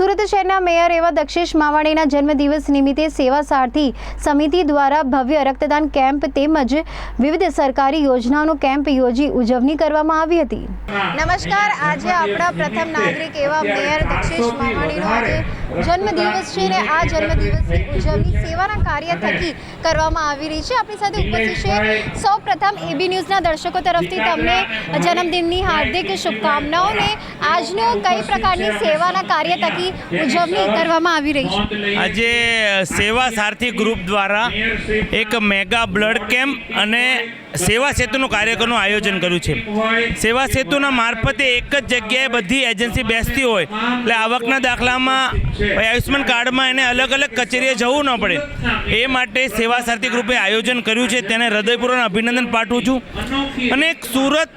સુરત શહેરના મેયર એવા દક્ષેશ માવાણીના જન્મદિવસ નિમિત્તે સેવા સારથી સમિતિ દ્વારા ભવ્ય રક્તદાન કેમ્પ તેમજ વિવિધ સરકારી યોજનાઓનો કેમ્પ યોજી ઉજવણી કરવામાં આવી હતી. નમસ્કાર. આજે આપણા પ્રથમ નાગરિક એવા મેયર દક્ષેશ માવાણીનો આજે જન્મદિવસ છે ને આ જન્મદિવસની ઉજવણી સેવાના કાર્ય થકી કરવામાં આવી રહી છે. આપણી સાથે ઉપસ્થિત છે સૌ પ્રથમ એબી ન્યૂઝના દર્શકો તરફથી તમને જન્મદિનની હાર્દિક શુભકામનાઓને આજનો કઈ પ્રકારની સેવાના કાર્ય થકી ઉજવણી કરવામાં આવી રહી છે. આજે સેવા સારથી ગ્રુપ દ્વારા એક મેગા બ્લડ કેમ્પ અને સેવા સેતુનું કાર્યક્રમનું આયોજન કર્યું છે. સેવા સેતુના મારફતે એક જ જગ્યાએ બધી એજન્સી બેસતી હોય એટલે આવકના દાખલામાં આયુષ્યમાન કાર્ડમાં એને અલગ અલગ કચેરીએ જવું ન પડે. એ માટે સેવા સારથી ગ્રુપે આયોજન કર્યું છે. તેને હૃદયપૂર્વક અભિનંદન પાઠવું છું. અને એક સુરત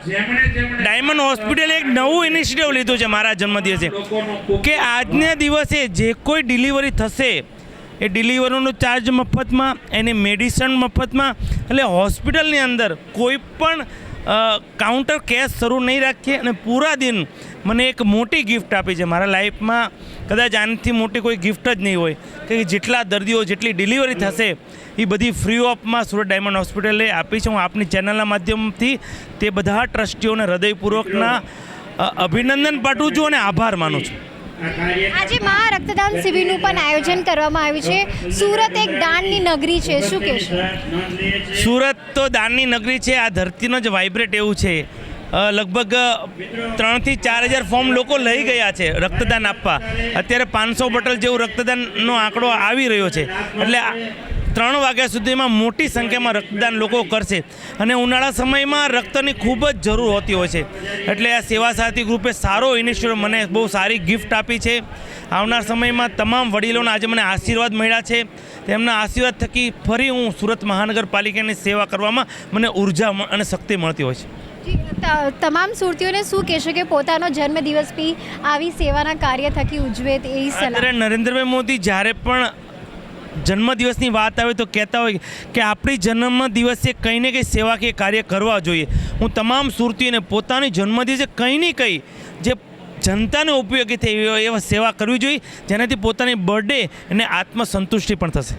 ડાયમંડ હોસ્પિટલે એક નવું ઇનિશિયેટિવ લીધું છે મારા જન્મદિવસે કે આજના દિવસે જે કોઈ ડિલિવરી થશે, એ ડિલિવરીનો ચાર્જ મફતમાં, એની મેડિસન મફતમાં, એટલે હોસ્પિટલની અંદર કોઈ પણ કાઉન્ટર કેશ શરૂ નહીં રાખીએ અને પૂરા દિન મને એક મોટી ગિફ્ટ આપી છે. મારા લાઈફમાં કદાચ આનાથી મોટી કોઈ ગિફ્ટ જ નહીં હોય. કે જેટલા દર્દીઓ, જેટલી ડિલિવરી થશે, એ બધી ફ્રી ઓફમાં સુરત ડાયમંડ હોસ્પિટલે આપી છે. હું આપની ચેનલના માધ્યમથી તે બધા ટ્રસ્ટીઓને હૃદયપૂર્વકના અભિનંદન પાઠવું છું અને આભાર માનું છું. આજે મહા રક્તદાન શિબિરનું પણ આયોજન કરવામાં આવ્યું છે. સુરત એક દાનની નગરી છે. શું કહેશો? સુરત તો દાનની નગરી છે. આ ધરતીનો જ વાઇબ્રેટ એવું છે. લગભગ ત્રણથી ચાર હજાર ફોર્મ લોકો લઈ ગયા છે રક્તદાન આપવા. અત્યારે પાંચસો બોટલ જેવું રક્તદાનનો આંકડો આવી રહ્યો છે. એટલે ત્રણ વાગ્યા સુધીમાં મોટી સંખ્યામાં રક્તદાન લોકો કરશે અને ઉનાળા સમયમાં રક્તની ખૂબ જ જરૂર હોતી હોય છે. એટલે આ સેવા સાથી ગ્રુપે સારો ઇનિશિયેટિવ મને બહુ સારી ગિફ્ટ આપી છે. આવનાર સમયમાં તમામ વડીલોના આજે મને આશીર્વાદ મળ્યા છે. તેમના આશીર્વાદ થકી ફરી હું સુરત મહાનગરપાલિકાની સેવા કરવામાં મને ઊર્જા અને શક્તિ મળતી હોય છે. તમામ સુરતીઓને શું કહેશો કે પોતાનો જન્મદિવસ બી આવી સેવાના કાર્ય થકી ઉજવે એ સલાહ? નરેન્દ્રભાઈ મોદી જ્યારે પણ જન્મદિવસની વાત આવે તો કહેતા હોય કે આપણી જન્મદિવસે કંઈ ને કંઈ સેવાકીય કાર્ય કરવા જોઈએ. હું તમામ સુરતીઓને પોતાની જન્મદિવસે કંઈ ને કંઈ જે જનતાને ઉપયોગી થઈ એવા- એવા સેવા કરવી જોઈએ, જેનાથી પોતાની બર્થડે અને આત્મસંતુષ્ટિ પણ થશે.